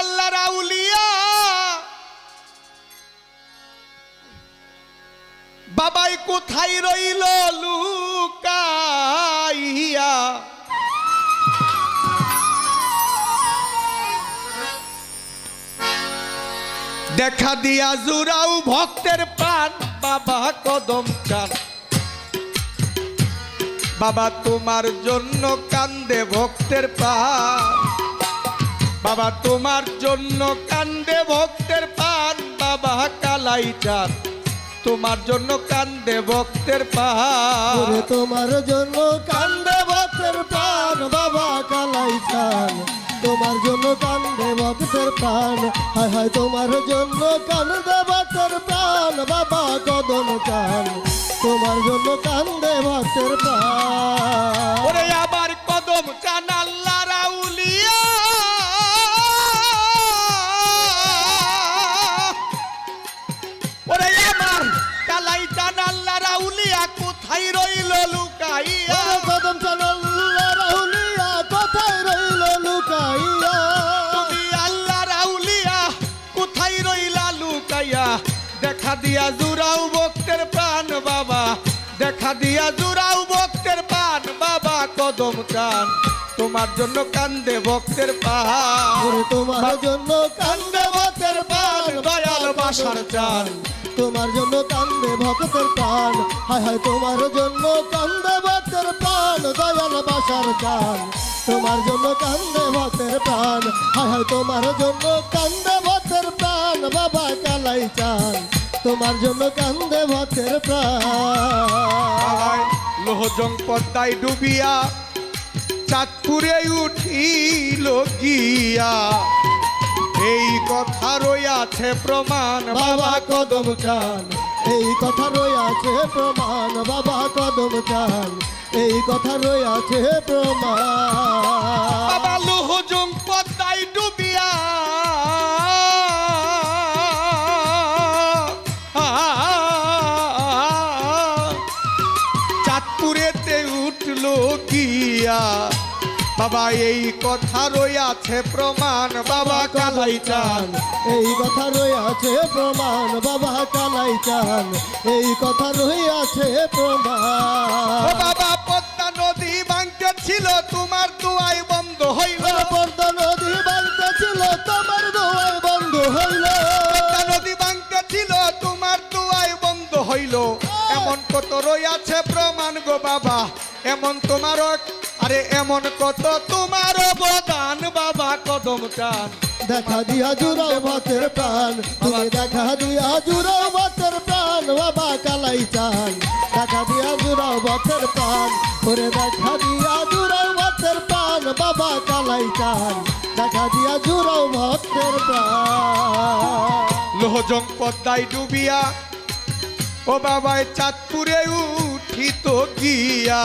আল্লাহ রাউলিয়া বাবাই কোথায় রইল লুকাইয়া? দেখা দিয়া জুরাও ভক্তের প্রাণ, বাবা কদম চান। বাবা তোমার জন্য কান্দে ভক্তের প্রাণ। বাবা তোমার জন্য কান্দে ভক্তের প্রাণ বাবা কালাই চান তোমার জন্য কান্দে ভক্তের ওরে তোমার জন্য কান্দে ভক্তের প্রাণ বাবা কালাই চান তোমার জন্য কান্দে ভক্তের প্রাণ হায় হায় তোমার জন্য কান্দে ভক্তের প্রাণ বাবা কদম চান তোমার জন্য কান্দে ভক্তের প্রাণ ওরে আবার কদম চান আল্লাহ দেখা দিয়া জুরাও ভক্তের প্রাণ বাবা। দেখা দিয়া জুরাও ভক্তের প্রাণ বাবা কদম চান। তোমার জন্য কান্দে ভক্তের পাহাড়। তোমার জন্য কান্দে ভক্তের প্রাণ দয়াল বাসার চান। তোমার জন্য কান্দে ভক্তের প্রাণ হায় হায় তোমার জন্য কান্দে ভক্তের প্রাণ দয়াল বাসার চান। তোমার জন্য কান্দে ভক্তের প্রাণ হায় হায় তোমার জন্য কান্দে কালাই চান তোমার জন্য কান্দে ভক্তের প্রাণ লোহজং পদ্মায় ডুবিয়া চাঁদপুরে উঠিল গিয়া। এই কথা রইয়াছে প্রমাণ বাবা কদম চান এই কথা রয়েছে প্রমাণ বাবা কদম চান এই কথা রয়েছে প্রমাণ। গিয়া বাবা এই কথা রইয়াছে প্রমাণ বাবা কালাই চান। এই কথা রয়েছে প্রমাণ বাবা কালাই চান। এই কথা রয়েছে ও প্রমাণ বাবা পদ্মা নদী বাঙ্কে ছিল তোমার দুয়াই বন্ধ হইল। পদ্মা নদী বাংতে ছিল তোমার দোয়ায় বন্ধ হইল। পদ্মা নদী বাঙ্কে ছিল তোমার দুয়াই বন্ধ হইল। এমন কত রইয়াছে প্রমাণ গো বাবা এমন তোমার আরে এমন কত তোমার অবদান বাবা কদম চান দেখা দিয়া জুড়াও ভাতের প্রাণ তুমি দেখা দিয়া জুড়াও ভাতের প্রাণ বাবা কালাই চান। দেখা দিয়া জুড়াও ভাতের প্রাণ ওরে দেখা দিয়া জুড়াও ভাতের প্রাণ বাবা কালাই চান। দেখা দিয়া জুড়াও ভক্তের প্রাণ। লোহজং পদ্মায় ডুবিয়া ও বাবায় চাঁদপুরে উঠিত গিয়া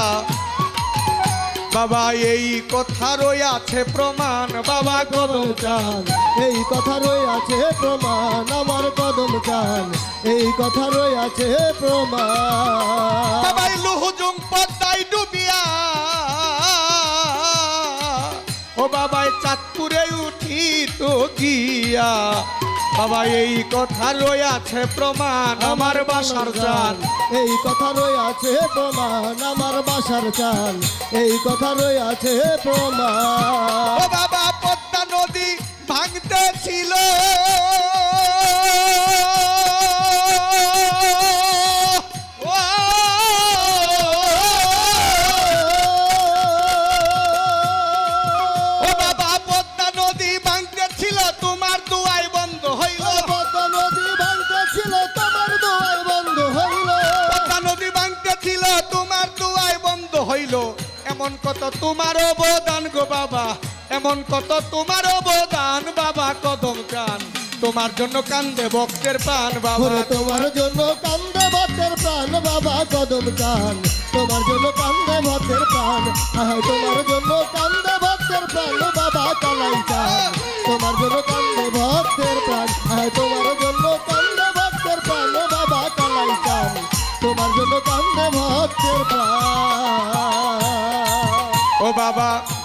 বাবা এই কথা আছে প্রমাণ। বাবা কদম চান চান এই কথা আছে প্রমাণ আমার কদম চান এই কথা আছে প্রমাণ। লোহজং পদ্মায় ডুবিয়া। ও বাবাই চাঁদপুরে তো গিয়া। বাবা এই কথা রয়েছে প্রমাণ আমার বাসার চাল। এই কথা রয়েছে প্রমাণ আমার বাসার চাল। এই কথা রয়েছে প্রমাণ। ও বাবা পদ্মা নদী ভাঙতে ছিল এমন কত তোমার অবদান গো বাবা। এমন কত তোমার অবদান বাবা, কদম কান তোমার জন্য কান্দে ভক্তের পান বাবা। তোমার জন্য কান্দে ভক্তের প্রাণ বাবা, কদম কান তোমার জন্য কান্দে ভক্তের প্রাণ। তোমার জন্য কান্দে ভক্তের প্রাণ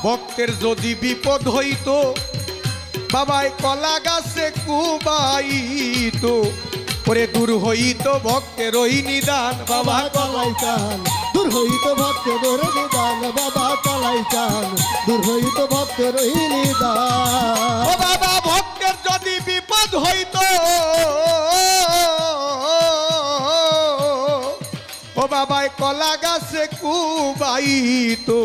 ভক্তের যদি বিপদ হইতো বাবাই কলা গাছে কুবাই তো ওরে দূর হইতো ভক্তের ওই নিদান বাবা কালাই চান দূর হইত ভক্তের নিদান বাবা কালাই চান দূর হইত ভক্তের নিদান। ও বাবা ভক্তের যদি বিপদ হইত ও বাবাই কলা গাছে কুবাইতো।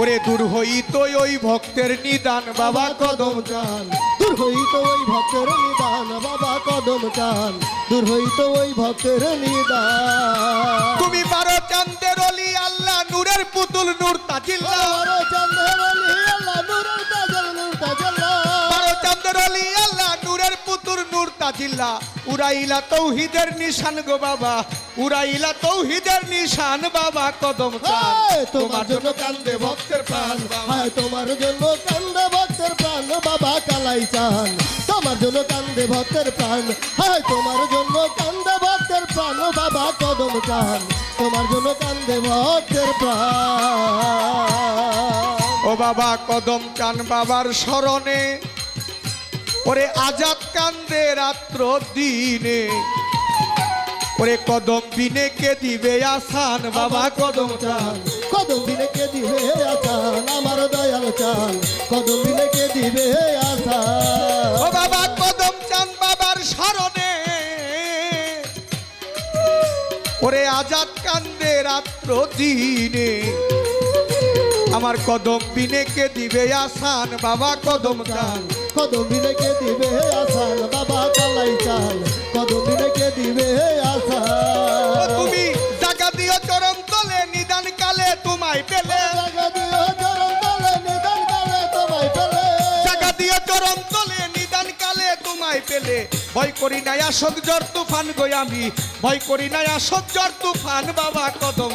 ওরে দূর হইতো ওই ভক্তের নিদান বাবা কদম চান। দূর হইত ওই ভক্তের নিদান বাবা কদম চান। দূর হইত ওই ভক্তের নিদান। তুমি পারো চান্দের অলি আল্লাহ নূরের পুতুল নূর তাজিল্লা বারো চন্দ্রের আলী আল্লাহ নূরের তাজল নূর তাজল্লা বারো চান্দের অলি আল্লাহ নূরের পুতুল নূর তাজিল্লা উড়াইলা তৌহিদের নিশান গো বাবা উড়াইলা তৌহিদের নিশান বাবা কদম তোমার জন্য কান্দে ভক্তের প্রাণ। হায় তোমার জন্য কান্দে ভক্তের প্রাণ বাবা কালাই চান। তোমার জন্য কান্দে ভক্তের প্রাণ। হায় তোমার জন্য কান্দে ভক্তের প্রাণ বাবা কদম চান। তোমার জন্য কান্দে ভক্তের প্রাণ। ও বাবা কদম চান বাবার স্মরণে ওরে আজাদ কান্দে রাত্র দিনে। ওরে কদম বিনে কে দিবে আসান? বাবা কদম চান কদম দিনে কে দিবে আসান? আমার দয়াল চান কদম দিনে কে দিবে আসান? ও বাবা কদম চান বাবার স্মরণে। ওরে আজাদ কান্দে রাত্র দিনে। আমার কদম বিনে কে দিবে আসান? বাবা কদম চান। কদম কে দিবে আসান বাবা কালাই চান কদম কে দিবে আসান। তুমি জাগা দিও চরম তলে নিদান কালে তোমায় পেলে। জাগা দিও চরণ তলে নিদান কালে তোমায় পেলে। জাগা দিও চরম তলে নিদান কালে তোমায় পেলে। ভয় করি নাই আসক জ্বর তুফান গই আমি। ভয় করি নাই আসক জ্বর তুফান বাবা কদম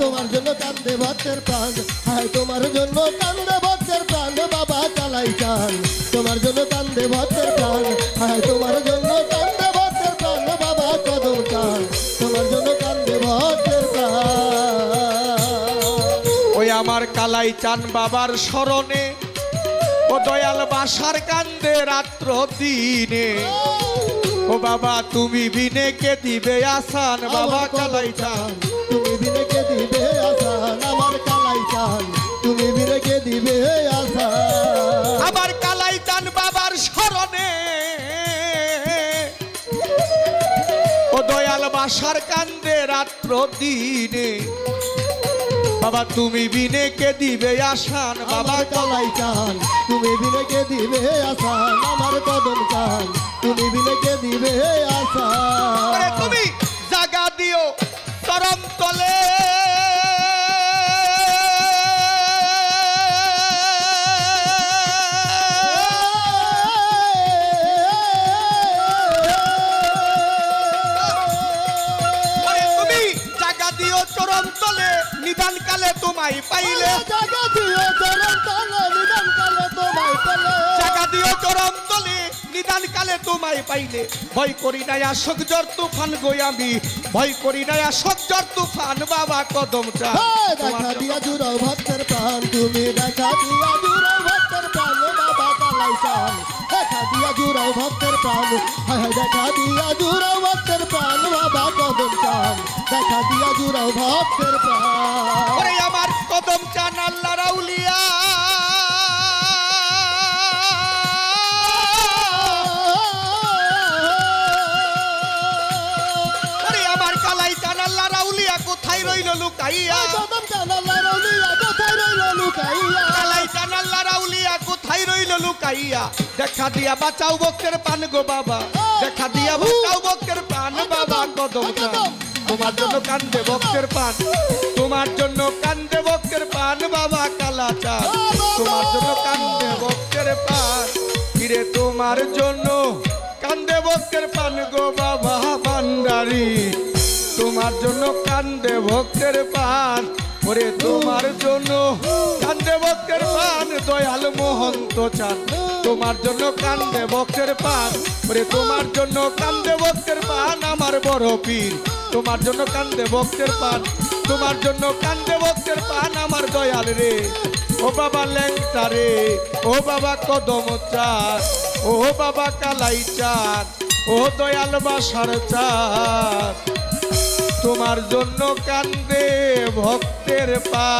তোমার জন্য কান্দে ভক্তের প্রাণ হায় তোমার জন্য কান্দে ভক্তের প্রাণ বাবা কালাই চান তোমার জন্য কান্দে ভক্তের প্রাণ। হায় তোমার জন্য কান্দে ভক্তের প্রাণ বাবা কদম চান তোমার জন্য কান্দে ভক্তের প্রাণ। ওই আমার কালাই চান বাবার স্মরণে ও দয়াল বাসার কান্দে রাত্র দিনে। ও বাবা তুমি বিনে কে দিবে আসান বাবা কালাই চান তুমি বাসার কান্দে রাত্র দিনে। বাবা তুমি বিনে কে দিবে আসান বাবা কলাই কান তুমি বিনে কে দিবে আসান আমার কদম কান তুমি বিনে কে দিবে আসান। কালে তোমায় পাইলে। জাগা দিও চরণ তলে নিদান কালে তোমায় পেলে। জাগা দিও চরম তলে নিদান কালে তোমায় পাইলে। ভয় করি নাই আসক জ্বর তুফান গই আমি। ভয় করি নাই আসক জ্বর তুফান বাবা কদম চা। দেখা দিয়া জুড়াও ভক্তের প্রাণ তুমি দেখা দিয়া জুড়াও ভক্তের প্রাণ বাবা কালাই চান দেখা দিয়া জুড়াও ভক্তের প্রাণ দেখা দিয়া জুড়াও ভক্তের প্রাণ বাবা দেখা দিয়া জুড়াও ভক্তের প্রাণ। ওরে আমার কদম চান আল্লাহ রাউলিয়া। আমার কালাই চান আল্লাহ রাউলিয়া কোথায় রইল লুকাইয়া? কদম চান আল্লাহ রলিয়া কোথায় রইল লুকাইয়া? কালাই চান আল্লাহ রাউলিয়া কোথায় রইল লুকাইয়া? দেখা দিয়া বাঁচাও বক্তের পান গো বাবা। দেখা দিয়া বাঁচাও বক্তের পান বাবা কদম। তোমার জন্য কান্দে বক্তের পান। তোমার জন্য কান্দে বক্তের পান বাবা কালা চান তোমার জন্য কান্দে বক্তের পান। কিরে তোমার জন্য কান্দে বক্তের পান গো বাবা ভান্ডারি। তোমার জন্য কান্দে ভক্তের পান। ওরে তোমার জন্য কান্দে ভক্তের পান দয়াল মোহন্ত চান তোমার জন্য কান্দে ভক্তের পান। ওরে তোমার জন্য কান্দে ভক্তের পান আমার বড় পীর। তোমার জন্য কান্দে ভক্তের পান, তোমার জন্য কান্দে ভক্তের পান আমার দয়াল রে। ও বাবা ল্যাংটা রে, ও বাবা কদম চার ও বাবা কালাই চার ও দয়াল বাসার চার তোমার জন্য কান্দে ভক্তের পা